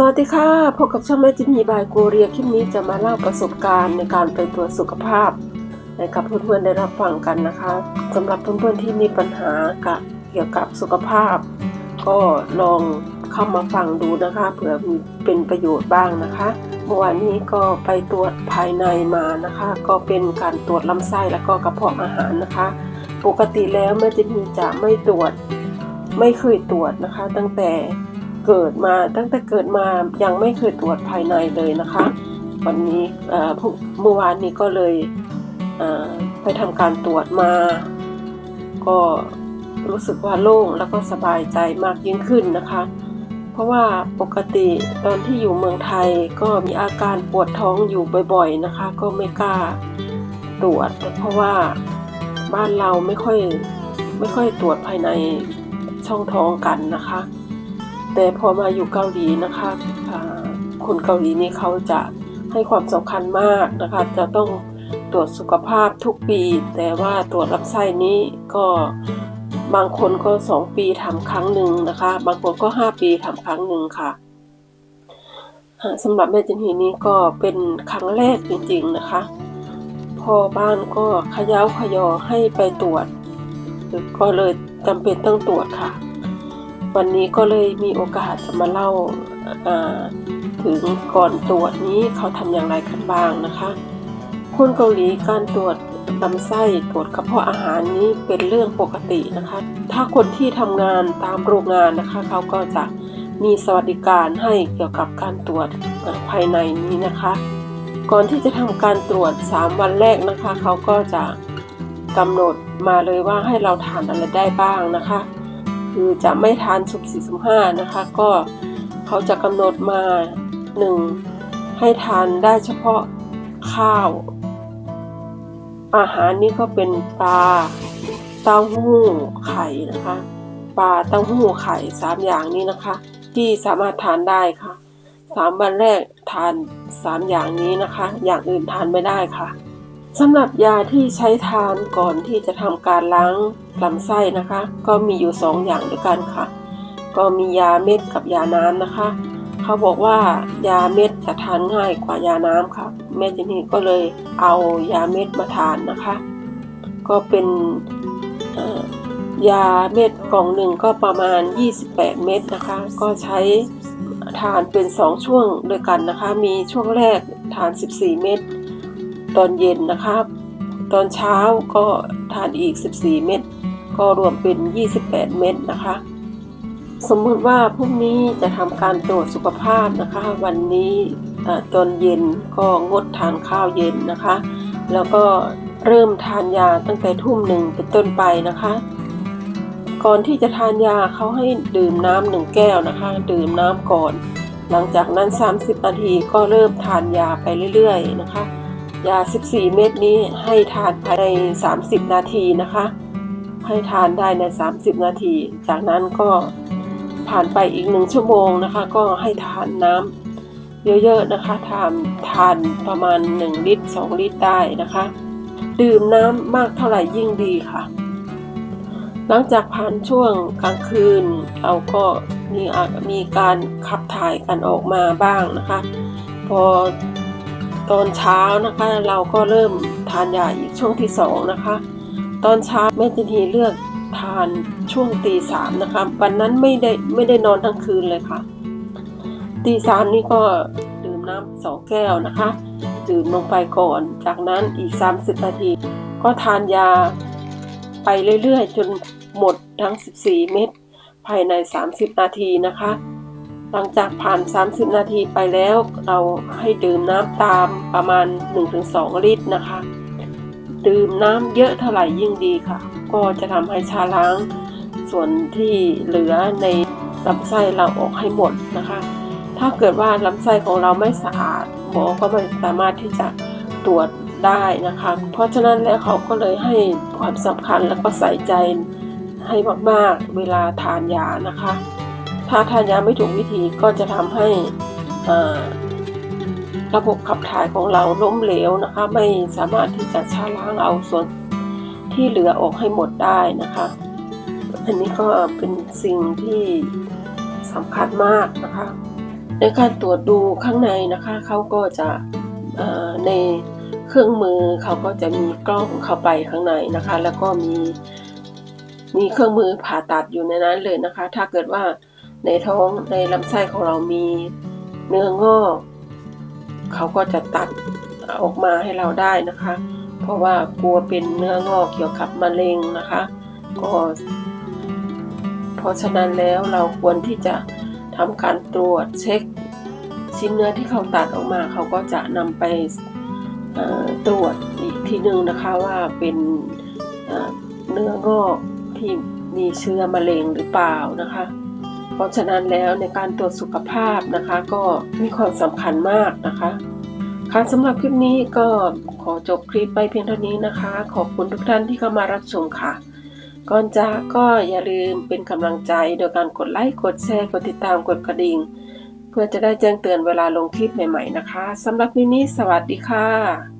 สวัสดีค่ะพบกับช่องแม่จินนีบายโกเรียคลิปนี้จะมาเล่าประสบการณ์ในการไปตรวจสุขภาพให้กับเพื่อนๆได้รับฟังกันนะคะสำหรับเพื่อนๆที่มีปัญหากับเกี่ยวกับสุขภาพ ก็ลองเข้ามาฟังดูนะคะเผื่อมีเป็นประโยชน์บ้างนะคะเมื่อวานนี้ก็ไปตรวจภายในมานะคะ ก็เป็นการตรวจลำไส้แล้วก็กระเพาะอาหารนะคะ ปกติแล้วแม่จินนีจะไม่ตรวจไม่เคยตรวจนะคะ ตั้งแต่ เกิดมาตั้งแต่เกิดมายังไม่เคยตรวจภายในเลยนะคะ วันนี้เมื่อวานนี้ก็เลยเไปทำการตรวจมา ก็รู้สึกว่าโล่งแล้วก็สบายใจมากยิ่งขึ้นนะคะ เพราะว่าปกติตอนที่อยู่เมืองไทยก็มีอาการปวดท้องอยู่บ่อยๆนะคะ ก็ไม่กล้าตรวจ เพราะว่าบ้านเราไม่ค่อยไม่ค่อยตรวจภายในช่องท้องกันนะคะ แต่พอมาอยู่เกาหลีนะคะอ่าคนเกาหลีนี่เขาจะให้ความสำคัญมากนะคะ จะต้องตรวจสุขภาพทุกปี แต่ว่าตรวจลำไส้นี้ก็บางคนก็สองปีทำครั้งหนึ่งนะคะ บางคนก็ห้าปีทำครั้งหนึ่งค่ะสำหรับแม่จินฮีนี้ก็เป็นครั้งแรกจริงๆนะคะพอบ้านก็ขย้าขยอให้ไปตรวจ ก็เลยจำเป็นต้องตรวจค่ะ วันนี้ก็เลยมีโอกาสจะมาเล่าถึงก่อนตรวจนี้เขาทำอย่างไรกันบ้างนะคะคนเกาหลีการตรวจลำไส้ตรวจกระเพาะอาหารนี้เป็นเรื่องปกตินะคะ ถ้าคนที่ทำงานตามโรงงานนะคะเขาก็จะมีสวัสดิการให้เกี่ยวกับการตรวจภายในนี้นะคะ ก่อนที่จะทำการตรวจ 3 วันแรกนะคะ เขาก็จะกำหนดมาเลยว่าให้เราทานอะไรได้บ้างนะคะ คือจะไม่ทานสุบสี่สุบห้านะคะ ก็เขาจะกำหนดมาหนึ่งให้ทานได้เฉพาะข้าว อาหารนี่ก็เป็นปลาเต้าหู้ไข่นะคะปลาเต้าหู้ไข่สามอย่างนี้นะคะ ที่สามารถทานได้ค่ะสามวันแรกทานสามอย่างนี้นะคะ อย่างอื่นทานไม่ได้ค่ะ สำหรับยาที่ใช้ทานก่อนที่จะทำการล้างลำไส้นะคะ ก็มีอยู่สองอย่างด้วยกันค่ะ ก็มียาเม็ดกับยาน้ำนะคะ เขาบอกว่ายาเม็ดจะทานง่ายกว่ายาน้ำค่ะ แม่เจนี่ก็เลยเอายาเม็ดมาทานนะคะ ก็เป็นยาเม็ดกล่องหนึ่งก็ประมาณ 28 เม็ดนะคะ ก็ใช้ทานเป็น 2 ช่วงด้วยกันนะคะ มีช่วงแรกทาน 14 เม็ด ตอนเย็นนะคะตอนเช้าก็ทานอีก 14 เม็ดก็รวมเป็น 28 เม็ดนะคะ สมมติว่าพรุ่งนี้จะทำการตรวจสุขภาพนะคะ วันนี้อ่าตอนเย็นก็งดทานข้าวเย็นนะคะ แล้วก็เริ่มทานยาตั้งแต่ทุ่มหนึ่งเป็นต้นไปนะคะ ก่อนที่จะทานยาเขาให้ดื่มน้ำหนึ่งแก้วนะคะ ดื่มน้ำก่อน หลังจากนั้น 30 นาทีก็เริ่มทานยาไปเรื่อย ๆ นะคะ ยา 14 เม็ดนี้ให้ทานภายใน 30 นาทีนะคะ ให้ทานได้ใน 30 นาที จากนั้นก็ผ่านไปอีกหนึ่งชั่วโมงนะคะ ก็ให้ทานน้ำเยอะๆนะคะทานทานประมาณ 1 ลิตร 2 ลิตรได้นะคะ ดื่มน้ำมากเท่าไหร่ยิ่งดีค่ะ หลังจากผ่านช่วงกลางคืน เราก็มีมีการขับถ่ายกันออกมาบ้างนะคะ พอ ตอนเช้านะคะเราก็เริ่มทานยาอีกช่วงที่สองนะคะ ตอนเช้าแม่จินทีเลือกทานช่วงตีสามนะคะวันนั้นไม่ได้ไม่ได้นอนทั้งคืนเลยค่ะตีสามนี่ก็ดื่มน้ำสองแก้วนะคะ ดื่มลงไปก่อน จากนั้นอีก 30 นาที ก็ทานยาไปเรื่อยๆ จนหมดทั้ง 14 เม็ดภายใน 30 นาทีนะคะ หลังจากผ่าน 30 นาทีไปแล้วเราให้ดื่มน้ำตามประมาณ 1-2 ลิตรนะคะ ดื่มน้ำเยอะเท่าไหร่ยิ่งดีค่ะ ก็จะทำให้ชาล้างส่วนที่เหลือในลำไส้เราออกให้หมดนะคะ ถ้าเกิดว่าลำไส้ของเราไม่สะอาดหมอก็ไม่สามารถที่จะตรวจได้นะคะ เพราะฉะนั้นแล้วเขาก็เลยให้ความสำคัญแล้วก็ใส่ใจให้มากๆเวลาทานยานะคะ ถ้าทานยาไม่ถูกวิธีก็จะทำให้ระบบขับถ่ายของเราล้มเหลวนะคะ ไม่สามารถที่จะชาล้างเอาส่วนที่เหลือออกให้หมดได้นะคะ อันนี้ก็เป็นสิ่งที่สำคัญมากนะคะ ในการตรวจดูข้างในนะคะเขาก็จะในเครื่องมือเขาก็จะมีกล้องเข้าไปข้างในนะคะ แล้วก็มีมีเครื่องมือผ่าตัดอยู่ในนั้นเลยนะคะ ถ้าเกิดว่า ในท้องในลำไส้ของเรามีเนื้องอก เขาก็จะตัดออกมาให้เราได้นะคะ เพราะว่ากลัวเป็นเนื้องอกเกี่ยวกับมะเร็งนะคะก็เพราะฉะนั้นแล้วเราควรที่จะทำการตรวจเช็คชิ้นเนื้อที่เขาตัดออกมา เขาก็จะนำไปตรวจอีกทีหนึ่งนะคะว่าเป็นเนื้องอกที่มีเชื้อมะเร็งหรือเปล่านะคะ เพราะฉะนั้นแล้วในการตรวจสุขภาพนะคะ ก็มีความสำคัญมากนะคะ ค่ะสำหรับคลิปนี้ก็ขอจบคลิปไปเพียงเท่านี้นะคะ ขอบคุณทุกท่านที่เข้ามารับชมค่ะ ก่อนจากก็อย่าลืมเป็นกำลังใจโดยการกดไลค์ กดแชร์ กดติดตาม กดกระดิ่ง เพื่อจะได้แจ้งเตือนเวลาลงคลิปใหม่ ๆ นะคะสำหรับคลิปนี้สวัสดีค่ะ